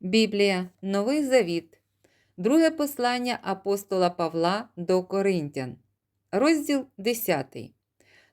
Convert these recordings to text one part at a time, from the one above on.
Біблія, Новий Завіт, Друге послання апостола Павла до Коринтян, розділ 10.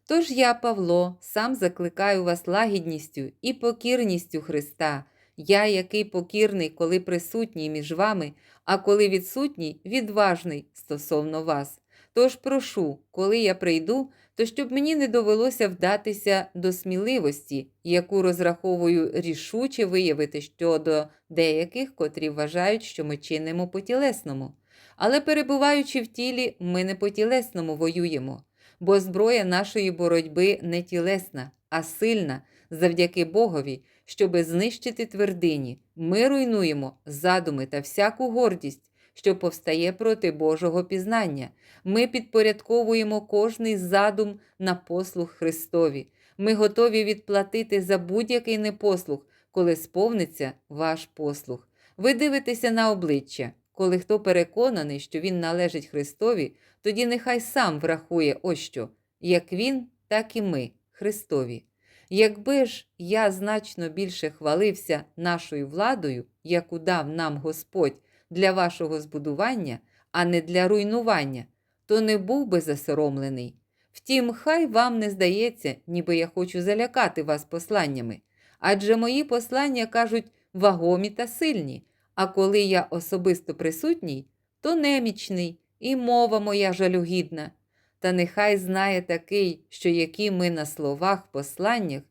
Тож я, Павло, сам закликаю вас лагідністю і покірністю Христа, я, який покірний, коли присутній між вами, а коли відсутній, відважний стосовно вас. Тож прошу, коли я прийду, то щоб мені не довелося вдатися до сміливості, яку розраховую рішуче виявити щодо деяких, котрі вважають, що ми чинимо по тілесному. Але перебуваючи в тілі, ми не по тілесному воюємо, бо зброя нашої боротьби не тілесна, а сильна завдяки Богові, щоби знищити твердині. Ми руйнуємо задуми та всяку гордість, що повстає проти Божого пізнання. Ми підпорядковуємо кожний задум на послух Христові. Ми готові відплатити за будь-який непослух, коли сповниться ваш послух. Ви дивитеся на обличчя. Коли хто переконаний, що він належить Христові, тоді нехай сам врахує ось що, як він, так і ми, Христові. Якби ж я значно більше хвалився нашою владою, яку дав нам Господь для вашого збудування, а не для руйнування, то не був би засоромлений. Втім, хай вам не здається, ніби я хочу залякати вас посланнями, адже мої послання кажуть вагомі та сильні, а коли я особисто присутній, то немічний, і мова моя жалюгідна. Та нехай знає такий, що які ми на словах посланнях,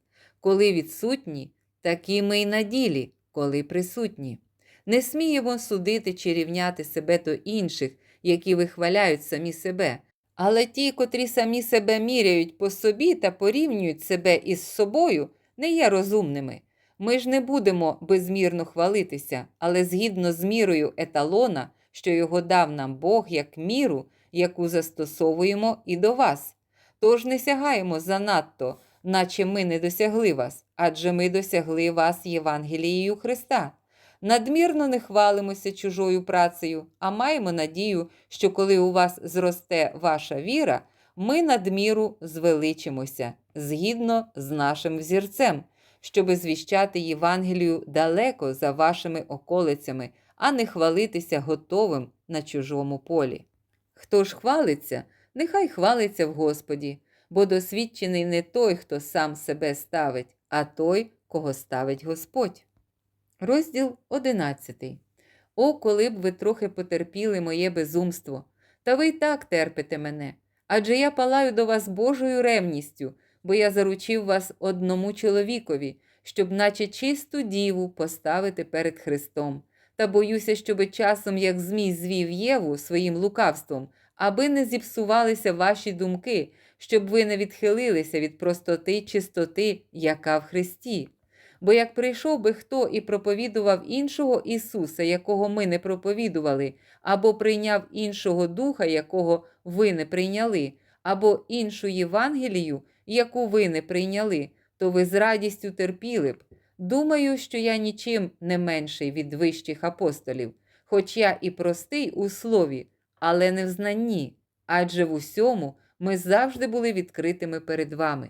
коли відсутні, такі ми й на ділі, коли присутні. Не сміємо судити чи рівняти себе до інших, які вихваляють самі себе, але ті, котрі самі себе міряють по собі та порівнюють себе із собою, не є розумними. Ми ж не будемо безмірно хвалитися, але згідно з мірою еталона, що його дав нам Бог як міру, яку застосовуємо і до вас. Тож не сягаємо занадто, наче ми не досягли вас, адже ми досягли вас Євангелією Христа. Надмірно не хвалимося чужою працею, а маємо надію, що коли у вас зросте ваша віра, ми надміру звеличимося згідно з нашим взірцем, щоби звіщати Євангелію далеко за вашими околицями, а не хвалитися готовим на чужому полі. Хто ж хвалиться, нехай хвалиться в Господі, бо досвідчений не той, хто сам себе ставить, а той, кого ставить Господь. Розділ 11. О, коли б ви трохи потерпіли моє безумство, та ви й так терпите мене. Адже я палаю до вас Божою ревністю, бо я заручив вас одному чоловікові, щоб, наче чисту діву, поставити перед Христом. Та боюся, щоби часом, як Змій звів Єву своїм лукавством, аби не зіпсувалися ваші думки, щоб ви не відхилилися від простоти чистоти, яка в Христі. Бо як прийшов би хто і проповідував іншого Ісуса, якого ми не проповідували, або прийняв іншого Духа, якого ви не прийняли, або іншу Євангелію, яку ви не прийняли, то ви з радістю терпіли б. Думаю, що я нічим не менший від вищих апостолів, хоч я і простий у слові, але не в знанні, адже в усьому ми завжди були відкритими перед вами.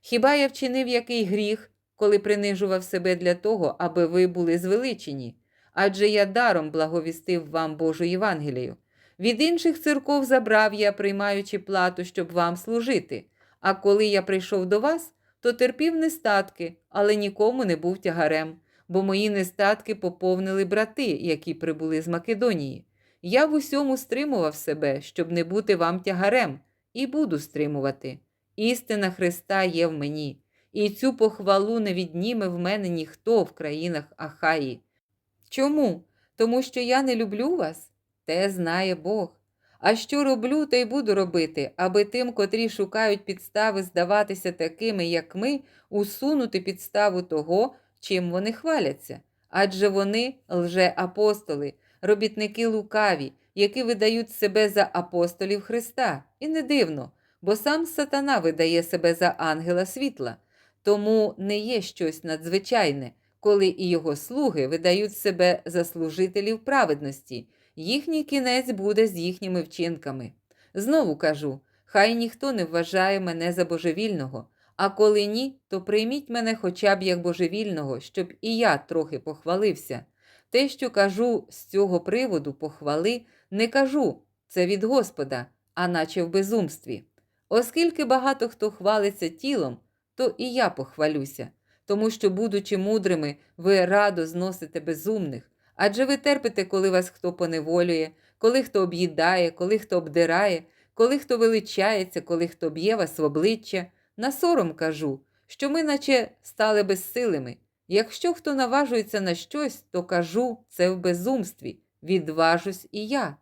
Хіба я вчинив який гріх? Коли принижував себе для того, аби ви були звеличені, адже я даром благовістив вам Божу Євангелію. Від інших церков забрав я, приймаючи плату, щоб вам служити. А коли я прийшов до вас, то терпів нестатки, але нікому не був тягарем, бо мої нестатки поповнили брати, які прибули з Македонії. Я в усьому стримував себе, щоб не бути вам тягарем, і буду стримувати. Істина Христа є в мені і цю похвалу не відніме в мене ніхто в країнах Ахаї. Чому? Тому що я не люблю вас? Те знає Бог. А що роблю, те й буду робити, аби тим, котрі шукають підстави здаватися такими, як ми, усунути підставу того, чим вони хваляться. Адже вони лже-апостоли, робітники лукаві, які видають себе за апостолів Христа. І не дивно, бо сам сатана видає себе за ангела світла. Тому не є щось надзвичайне, коли і його слуги видають себе за служителів праведності, їхній кінець буде з їхніми вчинками. Знову кажу: хай ніхто не вважає мене за божевільного, а коли ні, то прийміть мене хоча б як божевільного, щоб і я трохи похвалився. Те, що кажу з цього приводу похвали, не кажу це від Господа, а наче в безумстві. Оскільки багато хто хвалиться тілом, то і я похвалюся, тому що, будучи мудрими, ви радо зносите безумних, адже ви терпите, коли вас хто поневолює, коли хто об'їдає, коли хто обдирає, коли хто величається, коли хто б'є вас в обличчя. На сором кажу, що ми наче стали безсилими. Якщо хто наважується на щось, то кажу це в безумстві, відважусь і я.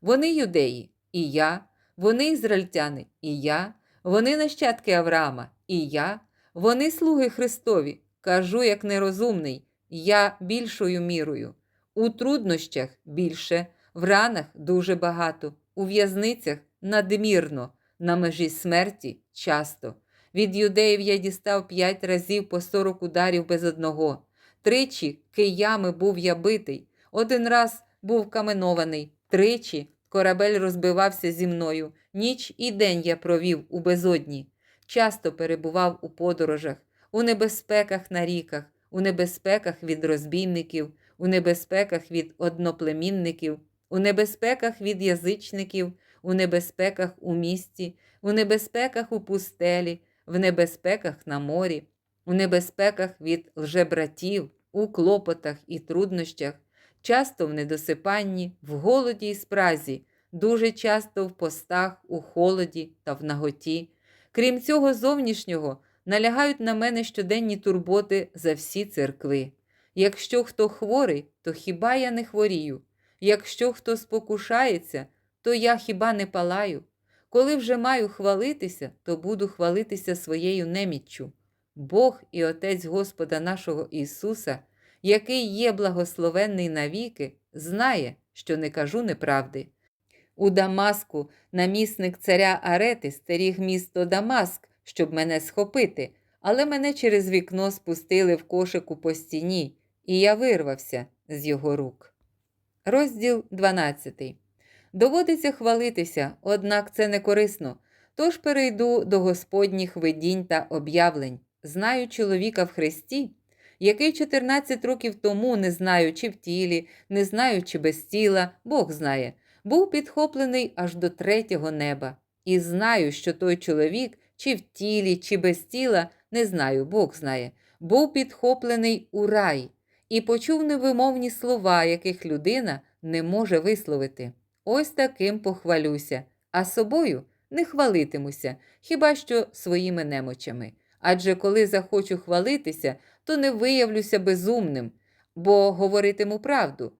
Вони юдеї, і я, вони ізраїльтяни, і я, вони нащадки Авраама, і я, вони слуги Христові. Кажу, як нерозумний, я більшою мірою. У труднощах більше, в ранах дуже багато, у в'язницях надмірно, на межі смерті часто. Від юдеїв я дістав п'ять разів по сорок ударів без одного. Тричі киями був я битий, один раз був каменований, тричі корабель розбивався зі мною. Ніч і день я провів у безодні. Часто перебував у подорожах, у небезпеках на ріках, у небезпеках від розбійників, у небезпеках від одноплемінників, у небезпеках від язичників, у небезпеках у місті, у небезпеках у пустелі, в небезпеках на морі, у небезпеках від лжебратів, у клопотах і труднощах, часто в недосипанні, в голоді і спразі, дуже часто в постах, у холоді та в наготі. Крім цього зовнішнього, налягають на мене щоденні турботи за всі церкви. Якщо хто хворий, то хіба я не хворію? Якщо хто спокушається, то я хіба не палаю? Коли вже маю хвалитися, то буду хвалитися своєю неміччю. Бог і Отець Господа нашого Ісуса, який є благословенний навіки, знає, що не кажу неправди. У Дамаску намісник царя Арети стеріг місто Дамаск, щоб мене схопити, але мене через вікно спустили в кошику по стіні, і я вирвався з його рук. Розділ 12. Доводиться хвалитися, однак це не корисно. Тож перейду до Господніх видінь та об'явлень. Знаю чоловіка в Христі, який 14 років тому, не знаючи в тілі, не знаючи без тіла, Бог знає, був підхоплений аж до третього неба. І знаю, що той чоловік, чи в тілі, чи без тіла, не знаю, Бог знає, був підхоплений у рай і почув невимовні слова, яких людина не може висловити. Ось таким похвалюся, а собою не хвалитимуся, хіба що своїми немочами. Адже коли захочу хвалитися, то не виявлюся безумним, бо говоритиму правду.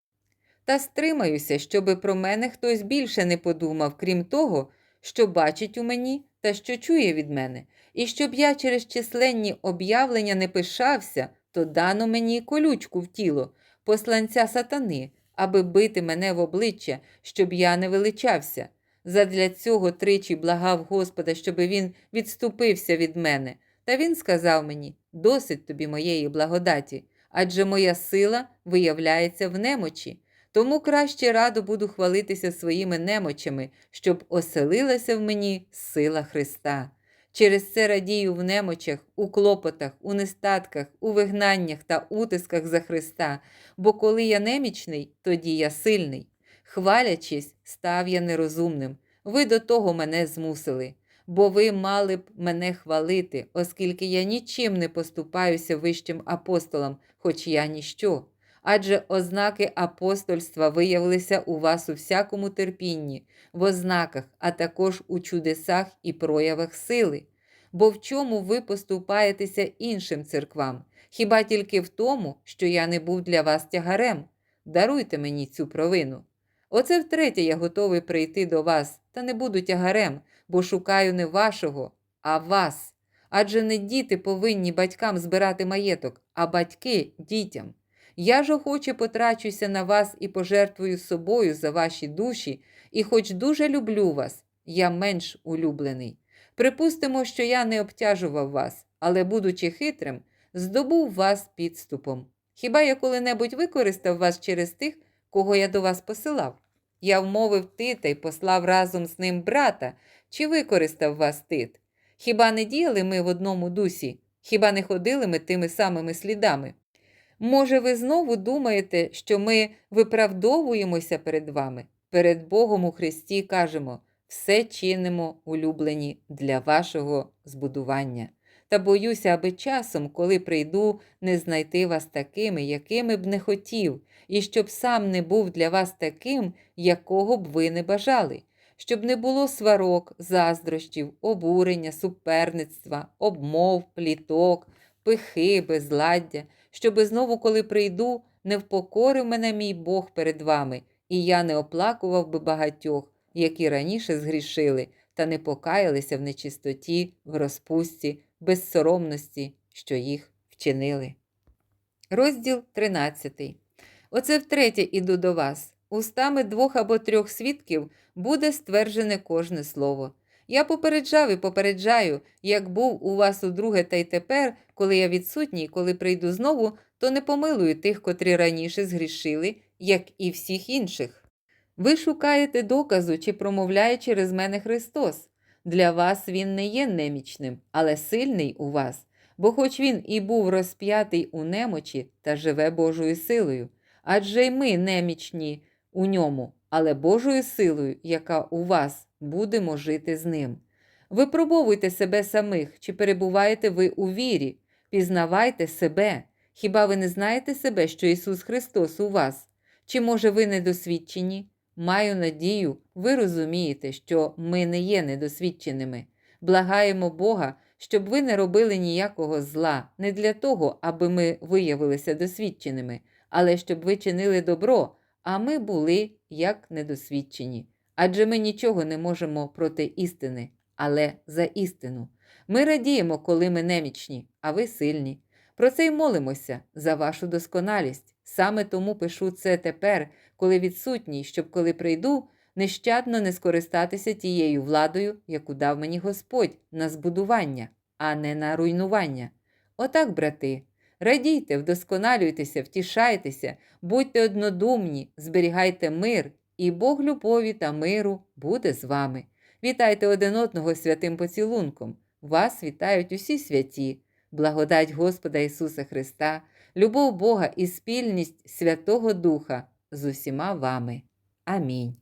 Та стримаюся, щоби про мене хтось більше не подумав, крім того, що бачить у мені та що чує від мене, і щоб я через численні об'явлення не пишався, то дано мені колючку в тіло, посланця сатани, аби бити мене в обличчя, щоб я не величався. Задля цього тричі благав Господа, щоби він відступився від мене. Та він сказав мені: досить тобі моєї благодаті, адже моя сила виявляється в немочі. Тому краще радо буду хвалитися своїми немочами, щоб оселилася в мені сила Христа. Через це радію в немочах, у клопотах, у нестатках, у вигнаннях та утисках за Христа, бо коли я немічний, тоді я сильний. Хвалячись, став я нерозумним. Ви до того мене змусили, бо ви мали б мене хвалити, оскільки я нічим не поступаюся вищим апостолам, хоч я ніщо. Адже ознаки апостольства виявилися у вас у всякому терпінні, в ознаках, а також у чудесах і проявах сили. Бо в чому ви поступаєтеся іншим церквам? Хіба тільки в тому, що я не був для вас тягарем? Даруйте мені цю провину. Оце втретє я готовий прийти до вас, та не буду тягарем, бо шукаю не вашого, а вас. Адже не діти повинні батькам збирати маєток, а батьки дітям. Я ж охоче потрачуся на вас і пожертвую собою за ваші душі, і хоч дуже люблю вас, я менш улюблений. Припустимо, що я не обтяжував вас, але, будучи хитрим, здобув вас підступом. Хіба я коли-небудь використав вас через тих, кого я до вас посилав? Я вмовив Тита й послав разом з ним брата, чи використав вас Тит? Хіба не діяли ми в одному дусі? Хіба не ходили ми тими самими слідами? Може, ви знову думаєте, що ми виправдовуємося перед вами? Перед Богом у Христі кажемо, все чинимо, улюблені, для вашого збудування. Та боюся, аби часом, коли прийду, не знайти вас такими, якими б не хотів, і щоб сам не був для вас таким, якого б ви не бажали, щоб не було сварок, заздрощів, обурення, суперництва, обмов, пліток, пихи, безладдя, щоби знову, коли прийду, не впокорив мене мій Бог перед вами, і я не оплакував би багатьох, які раніше згрішили, та не покаялися в нечистоті, в розпусті, безсоромності, що їх вчинили. Розділ 13. Оце втретє іду до вас. Устами двох або трьох свідків буде стверджене кожне слово. Я попереджав і попереджаю, як був у вас удруге та й тепер, коли я відсутній, коли прийду знову, то не помилую тих, котрі раніше згрішили, як і всіх інших. Ви шукаєте доказу, чи промовляє через мене Христос. Для вас він не є немічним, але сильний у вас, бо хоч він і був розп'ятий у немочі та живе Божою силою, адже й ми немічні у ньому, але Божою силою, яка у вас, будемо жити з ним. Випробовуйте себе самих, чи перебуваєте ви у вірі, пізнавайте себе. Хіба ви не знаєте себе, що Ісус Христос у вас? Чи може ви недосвідчені? Маю надію, ви розумієте, що ми не є недосвідченими. Благаємо Бога, щоб ви не робили ніякого зла, не для того, аби ми виявилися досвідченими, але щоб ви чинили добро, а ми були як недосвідчені. Адже ми нічого не можемо проти істини, але за істину. Ми радіємо, коли ми немічні, а ви сильні. Про це й молимося за вашу досконалість. Саме тому пишу це тепер, коли відсутній, щоб коли прийду, нещадно не скористатися тією владою, яку дав мені Господь на збудування, а не на руйнування. Отак, брати, радійте, вдосконалюйтеся, втішайтеся, будьте однодумні, зберігайте мир, і Бог любові та миру буде з вами. Вітайте один одного святим поцілунком. Вас вітають усі святі, благодать Господа Ісуса Христа, любов Бога і спільність Святого Духа з усіма вами. Амінь.